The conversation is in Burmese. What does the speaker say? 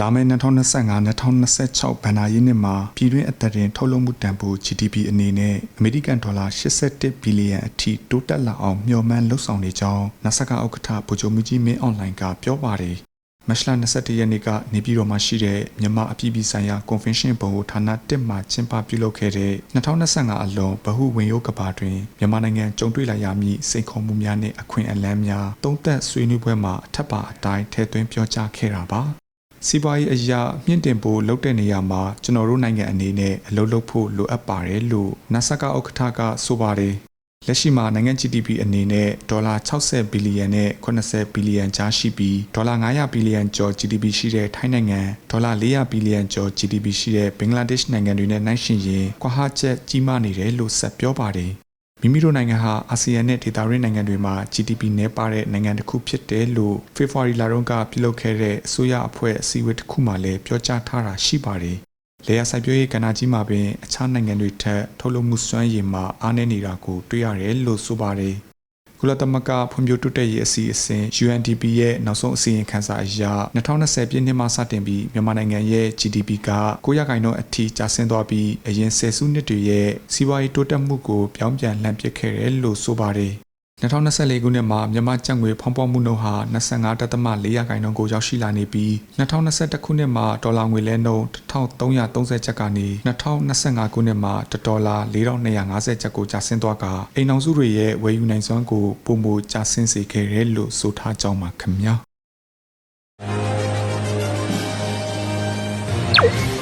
လာမယ့်2025-2026ဘဏ္ဍာရေးနှစ်မှာပြည်တွင်းအသက်တင်ထုတ်လုပ်မှုတန်ဖိုး GDP အနေနဲ့အမေရိကန်ဒေါ်လာ81ဘီလီယံအထိတိုးတက်လာအောင်မျှော်မှန်းလှုပ်ဆောင်နေကြောင်း NASA ကဥက္ကဋ္ဌဗိုလ်ချုပ်မှုကြီးမင်းအွန်လိုင်းကပြောပါတယ်မတ်လ21ရက်နေ့ကနေပြည်တော်မှာရှိတဲ့မြန်မာအပြည်ပြည်ဆိုင်ရာကွန်ဗင်းရှင်းဘုံဌာန1မှာကျင်းပပြုလုပ်ခဲ့တဲ့2025အလွန်ဗဟုဝင်ရုပ်ကဘာတွင်မြန်မာနိုင်ငံကြုံတွေ့လာရမည့်စိန်ခေါ်မှုများနှင့်အခွင့်အလမ်းများသုံးသပ်ဆွေးနွေးပွဲမှာအထက်ပါအတိုင်းထည့်သွင်းပြောကြားခဲ့တာပါ စီးပွားရေးအရာမြင့်တင်ဖို့လုပ်တဲ့နေရာမှာကျွန်တော်တို့နိုင်ငံအနေနဲ့အလုပ်လုပ်ဖို့လိုအပ်ပါတယ်လို့ NASA ကဥက္ကဋ္ဌကဆိုပါတယ်လက်ရှိမှာနိုင်ငံ GDP အနေနဲ့ဒေါ်လာ60ဘီလီယံနဲ့80ဘီလီယံကြားရှိပြီးဒေါ်လာ900ဘီလီယံကျော် GDP ရှိတဲ့ထိုင်းနိုင်ငံဒေါ်လာ400ဘီလီယံကျော် GDP ရှိတဲ့ဘင်္ဂလားဒေ့ရှ်နိုင်ငံတွေနဲ့နှိုင်းယှဉ်ရင်ကွာဟချက်ကြီးမားနေတယ်လို့ဆက်ပြောပါတယ် မိမိတို့နိုင်ငံဟာအာဆီယံနဲ့ဒေသရင်းနိုင်ငံတွေမှာ GDP နည်းပါးတဲ့နိုင်ငံတစ်ခုဖြစ်တယ်လို့ဖေဖော်ဝါရီလတုန်းကပြုလုပ်ခဲ့တဲ့အစိုးရအဖွဲ့အစည်းအဝေးတစ်ခုမှလည်းပြောကြားထားတာရှိပါတယ်။လေယာစိုက်ပျိုးရေးကဏ္ဍကြီးမှာပင်အခြားနိုင်ငံတွေထက်ထုတ်လုပ်မှုစွမ်းရည်မှာအားနည်းနေတာကိုတွေ့ရတယ်လို့ဆိုပါတယ်။ ကုလသမဂ္ဂဖွံ့ဖြိုးတိုးတက်ရေးအစီအစဉ် UNDP ရဲ့နောက်ဆုံးအစီရင်ခံစာအရ2020ပြည့်နှစ်မှစတင်ပြီးမြန်မာနိုင်ငံရဲ့ GDP က900ခန့်အထိကျဆင်းသွားပြီးအရင်ဆယ်စုနှစ်တွေရဲ့စီးပွားရေးတိုးတက်မှုကိုပြောင်းပြန်လှန်ပစ်ခဲ့တယ်လို့ဆိုပါတယ်။ 2024ခုနှစ်မှာမြန်မာကျပ်ငွေဖောင်းပွားမှုနှုန်းဟာ25.4ရာခိုင်နှုန်းကိုရောက်ရှိလာနေပြီး2021ခုနှစ်မှာဒေါ်လာငွေလဲနှုန်း1330ကျပ်ကနေ2025ခုနှစ်မှာဒေါ်လာ4250ကျပ်ကိုကျဆင်းသွားကအိမ်အောင်စုတွေရဲ့ဝယ်ယူနိုင်စွမ်းကိုပုံမှုကျဆင်းစေခဲ့တယ်လို့ဆိုထားကြောင်းပါခင်ဗျာ။